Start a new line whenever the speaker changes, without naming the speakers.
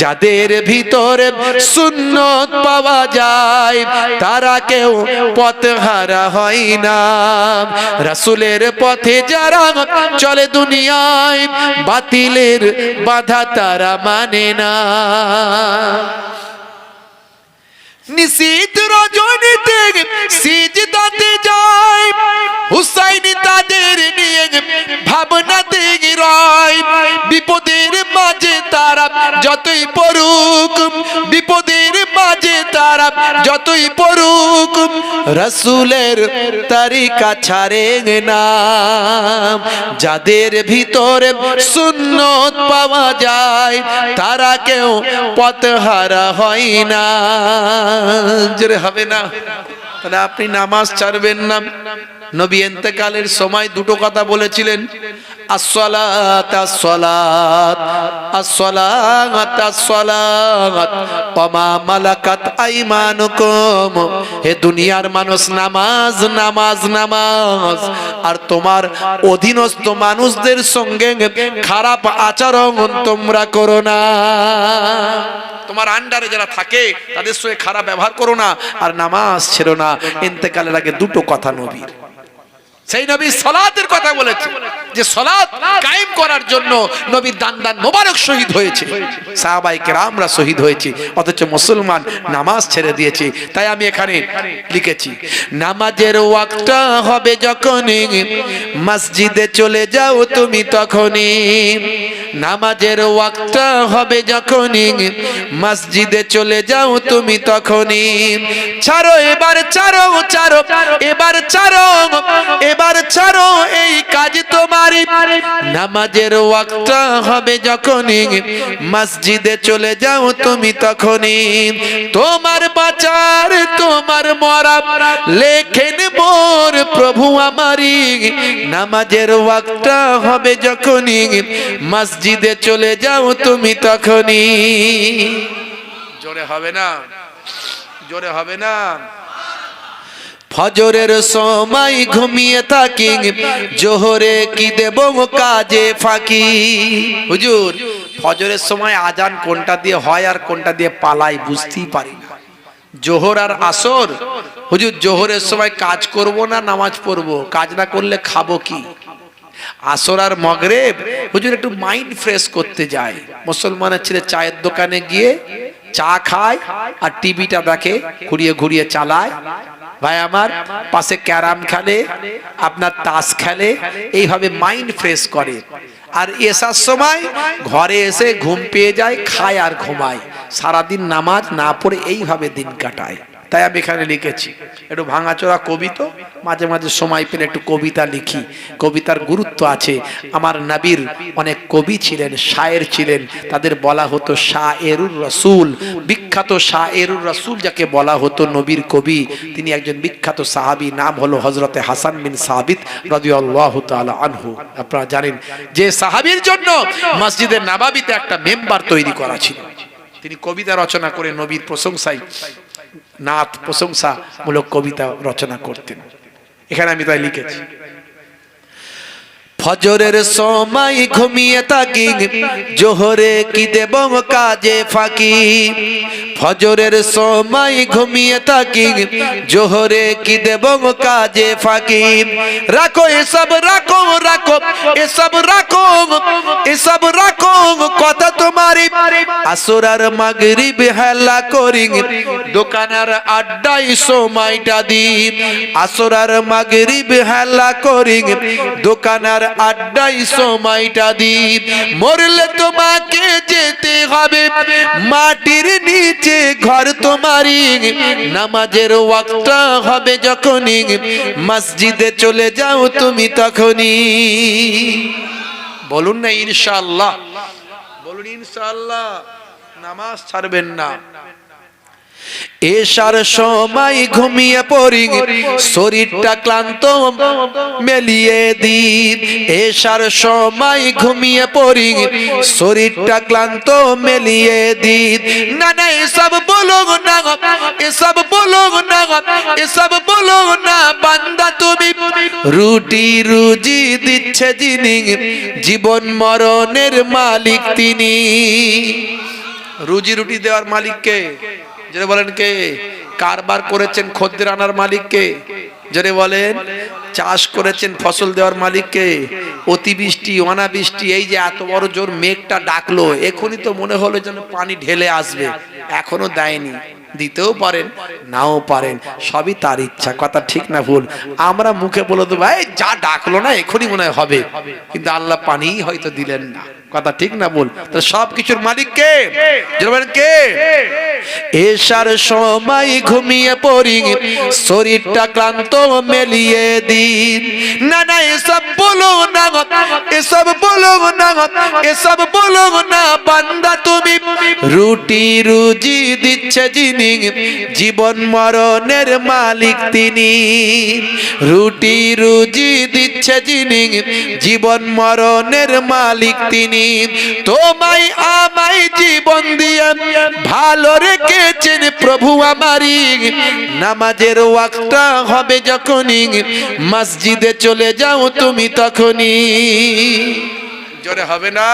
যাদের ভিতরে সুন্নত পাওয়া যায়, তারা কেউ পথ হারা হয় না। রাসূলের পথে যারা চলে দুনিয়ায়, বাতিলের বাধা তারা মানে না। নিশীত রজনীতে সিজদাতে যায় যতই পড়ুক, বিপদের মাঝে তারা যতই পড়ুক, রসুলের তারিকা ছাড়ে না। যাদের ভিতরে সুন্নত পাওয়া যায়, তারা কেউ পথহারা হয় না। জোরে হবে না। তাহলে আপনি নামাজ ছাড়বেন না। নবী এতেকালের সময় দুটো কথা বলেছিলেন। মালাকাত হে দুনিয়ার মানুষ, নামাজ নামাজ নামাজ। আর তোমার অধীনস্থ মানুষদের সঙ্গে খারাপ আচরণ তোমরা করো না। তোমার আন্ডারে যারা থাকে, তাদের সঙ্গে খারাপ ব্যবহার করো না। আর নামাজ ছেড়ো না। ইন্তেকালের আগে দুটো কথা নবীর। সেই নবী সলাতের কথা বলেছে যে সলাত কায়েম করার জন্য নবীর দান দান মোবারক শহীদ হয়েছে। সাহাবাই কেরামরা শহীদ হয়েছে। অথচ মুসলমান নামাজ ছেড়ে দিয়েছে। তাই আমি এখানে লিখেছি, নামাজের ওয়াক্তটা হবে যখনই, মসজিদে চলে যাও তুমি তখনই। নামাজের ওয়াক্তটা হবে যখনই। মসজিদে চলে যাও তুমি তখনই। ছাড়ো, এবার ছাড়ো ছাড়ো, এবার ছাড়ো এবার ছাড়ো এই কাজ তোমারই। নামাজের ওয়াক্তটা হবে যখনই। মসজিদে চলে যাও তুমি তখনই। তোমার বাঁচার, তোমার মরা লেখেন মোর প্রভু আমারই। নামাজের ওয়াক্তটা হবে যখনই। মসজিদে চলে যাও তুমি তখনই। জোরে হবে না? জোরে হবে না? ফজরের সময় ঘুমিয়ে থাকি জোহরে কি দেব কাজে ফাঁকি? হুজুর ফজরের সময় আজান কোনটা দিয়ে হয় আর কোনটা দিয়ে পালাই বুঝতেই পারি না। জোহর আর আসর? হুজুর জোহরের সময় কাজ করব না নামাজ পড়ব? কাজ না করলে খাব কি? আসর আর মগরেব, হুজুর একটু মাইন্ড ফ্রেশ করতে যায়। মুসলমানের ছেলে চায়ের দোকানে গিয়ে চা খায় আর টিভিটা দেখে, ঘুরিয়ে ঘুরিয়ে চালায়। ভাই আমার, পাশে ক্যারাম খেলে, আপনার তাস খেলে, এইভাবে মাইন্ড ফ্রেশ করে। আর এসার সময় ঘরে এসে ঘুম পেয়ে যায়, খায় আর ঘুমায়। সারাদিন নামাজ না পড়ে এইভাবে দিন কাটায়। তাই আমি এখানে লিখেছি। একটু ভাঙাচোরা কবি তো, মাঝে মাঝে সময় পেলে একটু কবিতা লিখি। কবিতার গুরুত্ব আছে। আমার নবীর অনেক কবি ছিলেন, শায়ের ছিলেন, তাদের বলা হতো শাহ এরুর রসুল। বিখ্যাত শাহ এরুর রসুল যাকে বলা হতো নবীর কবি, তিনি একজন বিখ্যাত সাহাবী, নাম হলো হজরতে হাসান বিন সাবিত রাদিয়াল্লাহু তাআলা আনহু। আপনারা জানেন যে সাহাবীর জন্য মসজিদের নাবাবিতে একটা মেম্বার তৈরি করা ছিল। তিনি কবিতা রচনা করে নবীর প্রশংসায় নাথ প্রশংসামূলক কবিতা রচনা করতেন। এখানে আমি তাই লিখেছি। ফজরের সময় ঘুমিয়ে থাকি, জোহরে কি দেব কাজে ফাঁকি? ফজরের সময় ঘুমিয়ে থাকি, জোহরে কি দেব কাজে ফাঁকি? রাখো, এসব রাখো রাখো, এসব রাখো এসব রাখো, কথা তোমারই। আসরার মাগরিব হেলা করি, দোকানের আড্ডাই সময়টা দিন আসরার মাগরিব হেলা করি, দোকানের আড্ডাই সময়টা দিন মরলে তোমাকে যেতে হবে, মাটির নিচে ঘর তোমারই, নামাজের ওয়াক্তটা হবে যখনই, মসজিদে চলে যাও তুমি তখনই। বলুন না ইনশাআল্লাহ। বলুন ইনশাআল্লাহ, নামাজ ছাড়বেন না। এসার সময় ঘুমিয়ে পড়ি, শরীরটা ক্লান্ত, মেলিয়ে দিন। এসার সময় ঘুমিয়ে পড়ি, শরীরটা ক্লান্ত, মেলিয়ে দিন। না না এসব বলো না এসব বলো না এসব বলো না। বান্দা তুমি রুটি রুজি দিচ্ছে যিনি, জীবন মরণের মালিক তিনি। রুজি রুটি দেওয়ার মালিককে জোরে বলেন কে? কারবার করেছেন খদ্দের আনার মালিককে জোরে বলেন, চাষ করেছেন ফসল দেওয়ার মালিককে অতিবৃষ্টি অনাবৃষ্টি, এই যে এত বড় জোর মেঘটা ডাকলো, এখনই তো মনে হলো যেন পানি ঢেলে আসবে। এখনও দেয়নি। দিতেও পারেন, নাও পারেন, সবই তার ইচ্ছা। কথা ঠিক না ভুল। আমরা মুখে বলে দেবো যা ডাকলো না, এখনই মনে হবে। কিন্তু আল্লাহ পানি হয়তো দিলেন না। কথা ঠিক না বল তাহলে সব কিছুর মালিক কে? কে? এসার সময় ঘুমিয়ে পড়ি শরীরটা ক্লান্ত মেলিয়ে দিন। না না এসব বলো না এসব বলো না এসব বলো না বান্দা তুমি। রুটি রুজি দিচ্ছে যিনি, জীবন মরণের মালিক তিনি। রুটি রুজি দিচ্ছে যিনি, জীবন মরণের মালিক তিনি। তোমায় আমায় জীবন দিয়ে ভালো রেখেছেন প্রভু আমারই নামাজের ওয়াক্তা হবে যখনই, মসজিদে চলে যাও তুমি তখনই। জোরে হবে না?